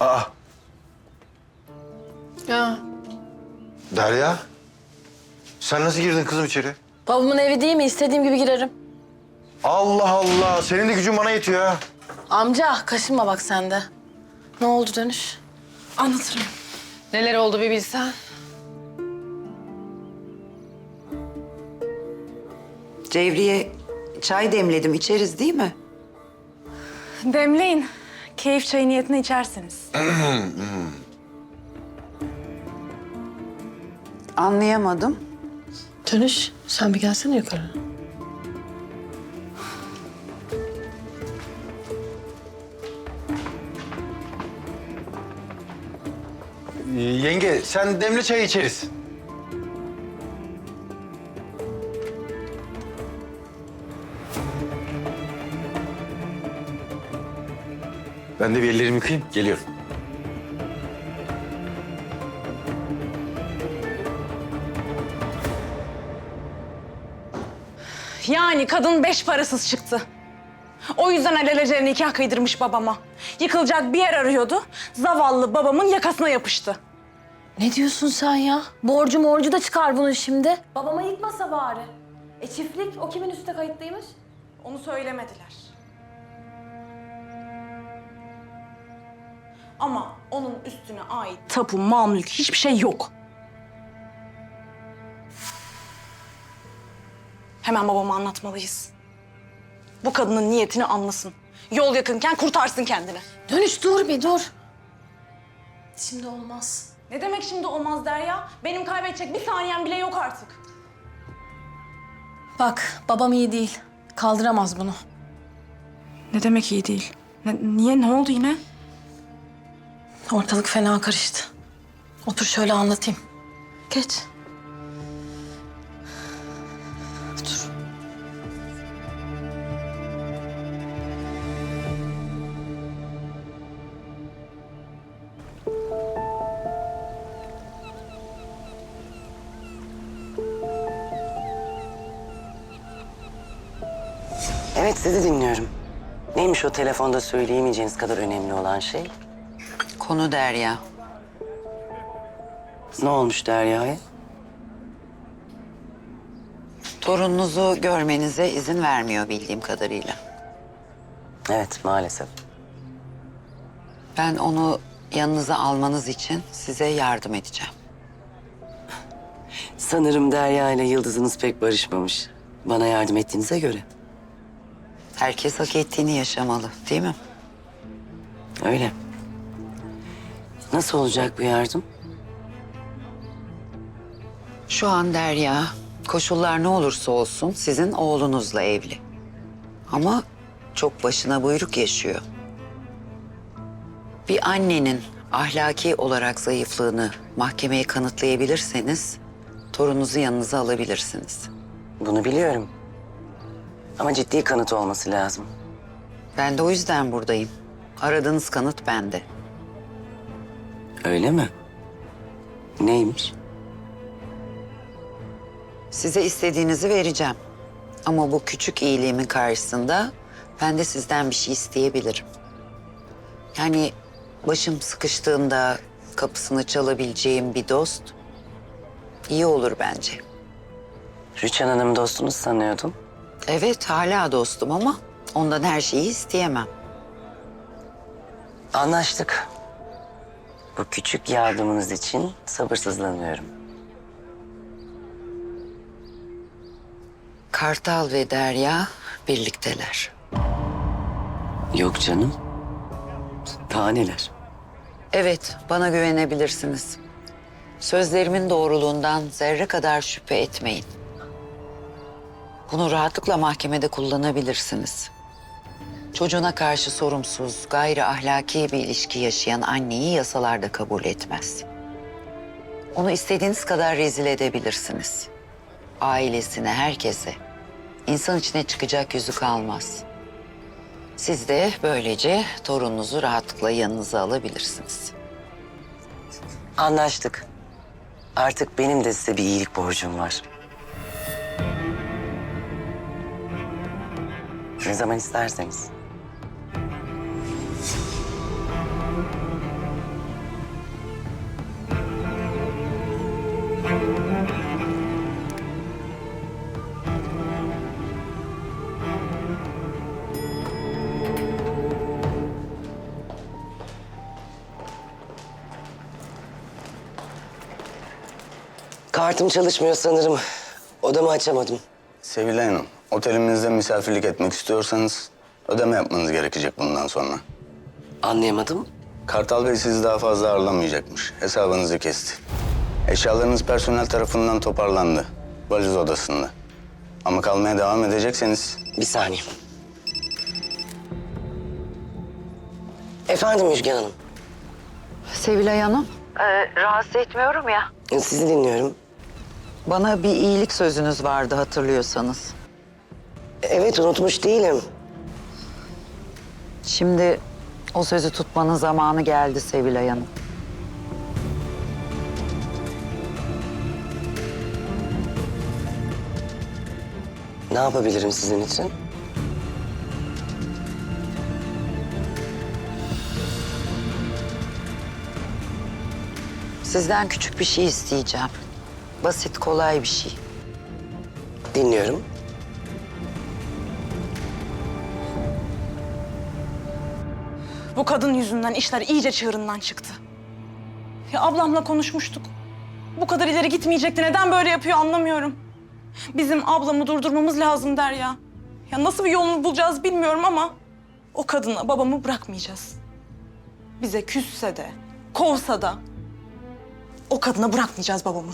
Aa, Ya. Derya. Sen nasıl girdin kızım içeri? Babamın evi değil mi? İstediğim gibi girerim. Allah Allah, senin de gücün bana yetiyor ha. Amca kaşınma bak sen de. Ne oldu dönüş? Anlatırım. Neler oldu bir bilsen. Cevriye çay demledim içeriz değil mi? Demleyin. Keyif çayı niyetine içersiniz. Anlayamadım. Dönüş sen bir gelsene yukarı. Yenge, sen demli çay içeriz. Ben de bir ellerimi yıkayayım, geliyorum. Yani kadın beş parasız çıktı. O yüzden alelacele nikah kıydırmış babama. Yıkılacak bir yer arıyordu. Zavallı babamın yakasına yapıştı. Ne diyorsun sen ya? Borcu morcu da çıkar bunun şimdi. Babama yıkmasa bari. E çiftlik o kimin üstüne kayıtlıymış? Onu söylemediler. Ama onun üstüne ait tapu, mal, mülk hiçbir şey yok. Hemen babama anlatmalıyız. Bu kadının niyetini anlasın. Yol yakınken kurtarsın kendini. Dönüş dur bir dur. Şimdi olmaz. Ne demek şimdi olmaz Derya? Benim kaybedecek bir saniyem bile yok artık. Bak babam iyi değil. Kaldıramaz bunu. Ne demek iyi değil? niye? Ne oldu yine? Ortalık fena karıştı. Otur şöyle anlatayım. Geç. Otur. Evet sizi dinliyorum. Neymiş o telefonda söyleyemeyeceğiniz kadar önemli olan şey? Konu Derya. Ne olmuş Derya'ya? Torununuzu görmenize izin vermiyor bildiğim kadarıyla. Evet maalesef. Ben onu yanınıza almanız için size yardım edeceğim. Sanırım Derya ile Yıldız'ınız pek barışmamış. Bana yardım ettiğinize göre. Herkes hak ettiğini yaşamalı değil mi? Öyle. Nasıl olacak bu yardım? Şu an Derya koşullar ne olursa olsun sizin oğlunuzla evli. Ama çok başına buyruk yaşıyor. Bir annenin ahlaki olarak zayıflığını mahkemeye kanıtlayabilirseniz torununuzu yanınıza alabilirsiniz. Bunu biliyorum. Ama ciddi kanıt olması lazım. Ben de o yüzden buradayım. Aradığınız kanıt bende. Öyle mi? Neymiş? Size istediğinizi vereceğim. Ama bu küçük iyiliğimin karşısında ben de sizden bir şey isteyebilirim. Yani başım sıkıştığında kapısını çalabileceğim bir dost iyi olur bence. Rüçhan Hanım dostunuz sanıyordum. Evet hala dostum ama ondan her şeyi isteyemem. Anlaştık. Bu küçük yardımınız için sabırsızlanıyorum. Kartal ve Derya birlikteler. Yok canım. Daha neler? Evet, bana güvenebilirsiniz. Sözlerimin doğruluğundan zerre kadar şüphe etmeyin. Bunu rahatlıkla mahkemede kullanabilirsiniz. Çocuğuna karşı sorumsuz, gayri ahlaki bir ilişki yaşayan anneyi yasalarda kabul etmez. Onu istediğiniz kadar rezil edebilirsiniz. Ailesine, herkese. İnsan içine çıkacak yüzü kalmaz. Siz de böylece torununuzu rahatlıkla yanınıza alabilirsiniz. Anlaştık. Artık benim de size bir iyilik borcum var. Ne zaman isterseniz. Kartım çalışmıyor sanırım. Odamı açamadım. Sevilay Hanım, otelimizde misafirlik etmek istiyorsanız ödeme yapmanız gerekecek bundan sonra. Anlayamadım. Kartal Bey sizi daha fazla ağırlamayacakmış. Hesabınızı kesti. Eşyalarınız personel tarafından toparlandı. Valiz odasında. Ama kalmaya devam edecekseniz Bir saniye. Efendim Müjgan Hanım. Sevilay Hanım. rahatsız etmiyorum ya. Sizi dinliyorum. Bana bir iyilik sözünüz vardı hatırlıyorsanız. Evet unutmuş değilim. Şimdi o sözü tutmanın zamanı geldi Sevilay Hanım. Ne yapabilirim sizin için? Sizden küçük bir şey isteyeceğim. Basit, kolay bir şey. Dinliyorum. Bu kadın yüzünden işler iyice çığırından çıktı. Ya ablamla konuşmuştuk. Bu kadar ileri gitmeyecekti. Neden böyle yapıyor anlamıyorum. Bizim ablamı durdurmamız lazım der ya. Ya nasıl bir yolunu bulacağız bilmiyorum ama o kadına babamı bırakmayacağız. Bize küsse de, kovsa da o kadına bırakmayacağız babamı.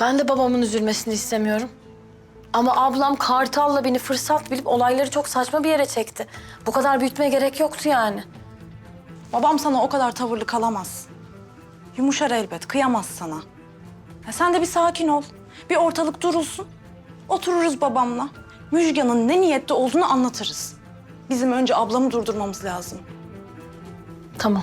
Ben de babamın üzülmesini istemiyorum. Ama ablam Kartal'la beni fırsat bilip olayları çok saçma bir yere çekti. Bu kadar büyütmeye gerek yoktu yani. Babam sana o kadar tavırlı kalamaz. Yumuşar elbet, kıyamaz sana. Ya sen de bir sakin ol. Bir ortalık durulsun. Otururuz babamla. Müjgan'ın ne niyette olduğunu anlatırız. Bizim önce ablamı durdurmamız lazım. Tamam.